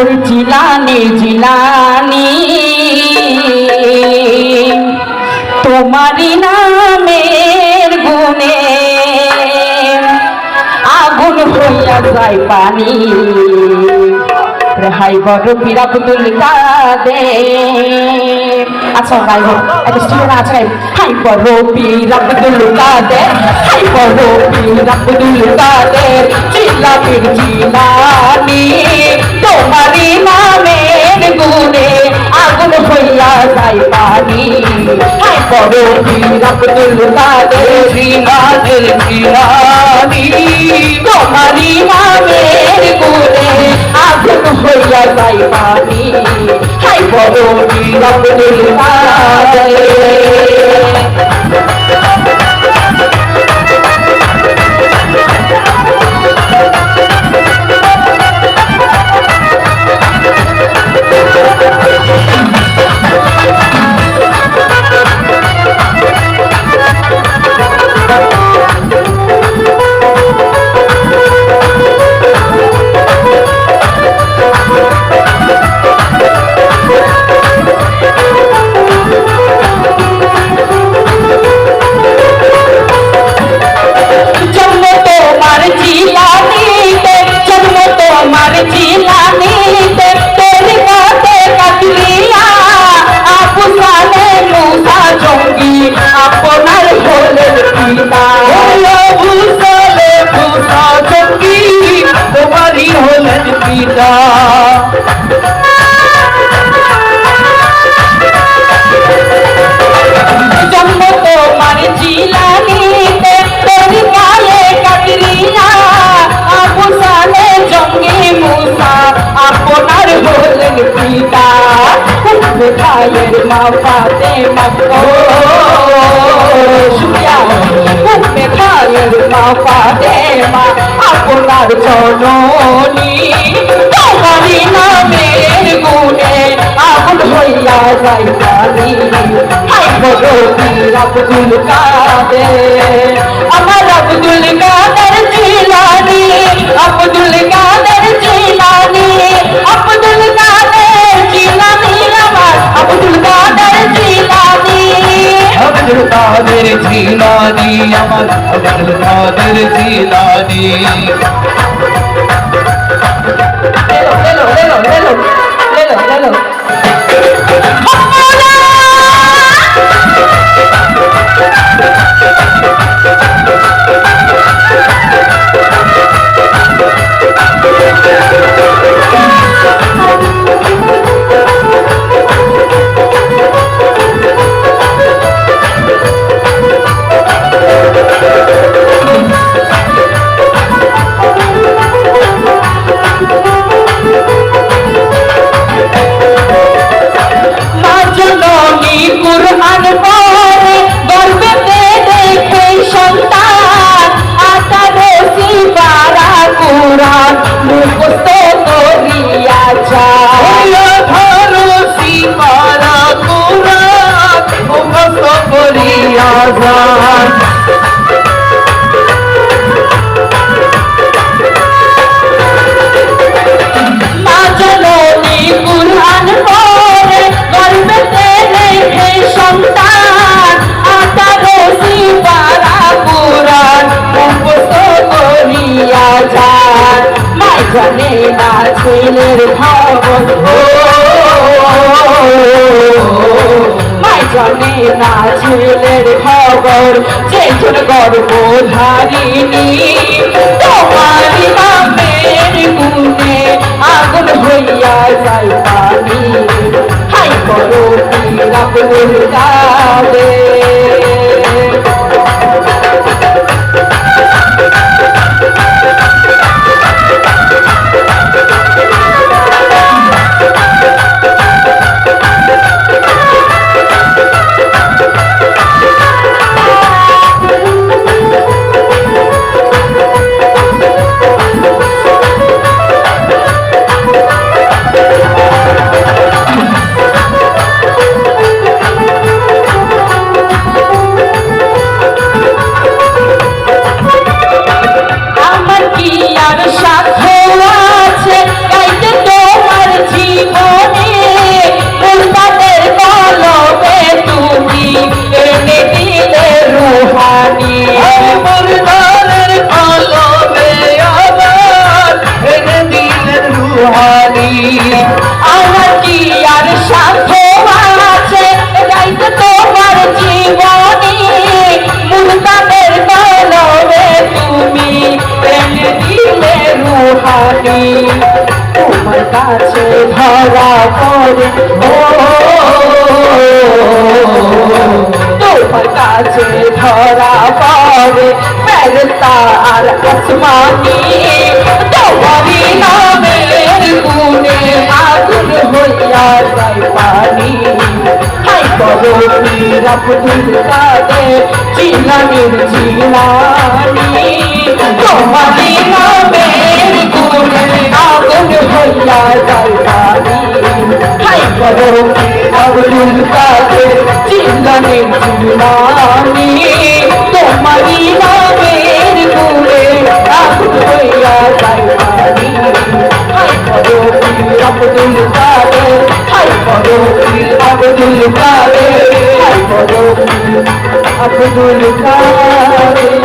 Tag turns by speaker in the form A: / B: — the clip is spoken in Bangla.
A: ওই জিলানি জিলানি তোমারি নামের গুণে আগুন হইয়া যায় পানি। হাই বড় পীর আব্দুল কাদের। আচ্ছা গাই হোক একটা স্টুডেন্ট আছে। হাই বড় পীর আব্দুল কাদের, হাই বড় পীর আব্দুল পীর জিলানি তোমারি নামের গুণে আগুন হইয়া যায় পানি। হাই পীর আব্দুল কাদের জিলাদের জিলানি তোমারি নামের গুণে আগুন হইয়া যায় পানি। হাই পীর আব্দুল কাদের। ভাইয়ের মা পাতে উম্মে খায়ের মা পাতে মা আপনার জননী তোমারই নামের গুণে আগুন হইয়া যাই পানি হাই বড় পীর আব্দুল জিলানি আমার আব্দুল কাদের জিলানি লেলো লেলো লেলো করিয়া
B: যান
A: মা জননী কুরআন পড়ে জানে না ছেলের খবর চেতন গর্ব ধারিণী তোমারি নামের স্বার্থ আছে গাইতে তোমার জীবনী। মুলতানের মানবে তুমি প্রেম দিলে রুহানি। তোমার কাছে ধরা পড়ে তোমার কাছে ধরা পড়ে ফেলতা আর আসমানি। তোমারই নাম হইয়া যায় পানি হাই করো পীর আব্দুল কাদের জিলানির জিলানি তোমারই নামের গুণে আগুন হইয়া যায় পানি হাই করো পীর আব্দুল কাদের জিলানির জিলানি তোমারই নামের গুণে আগুন হইয়া যায় পানি পীর আব্দুল কাদের হাই করো পীর আব্দুল কাদের হাই করো পীর আব্দুল কাদের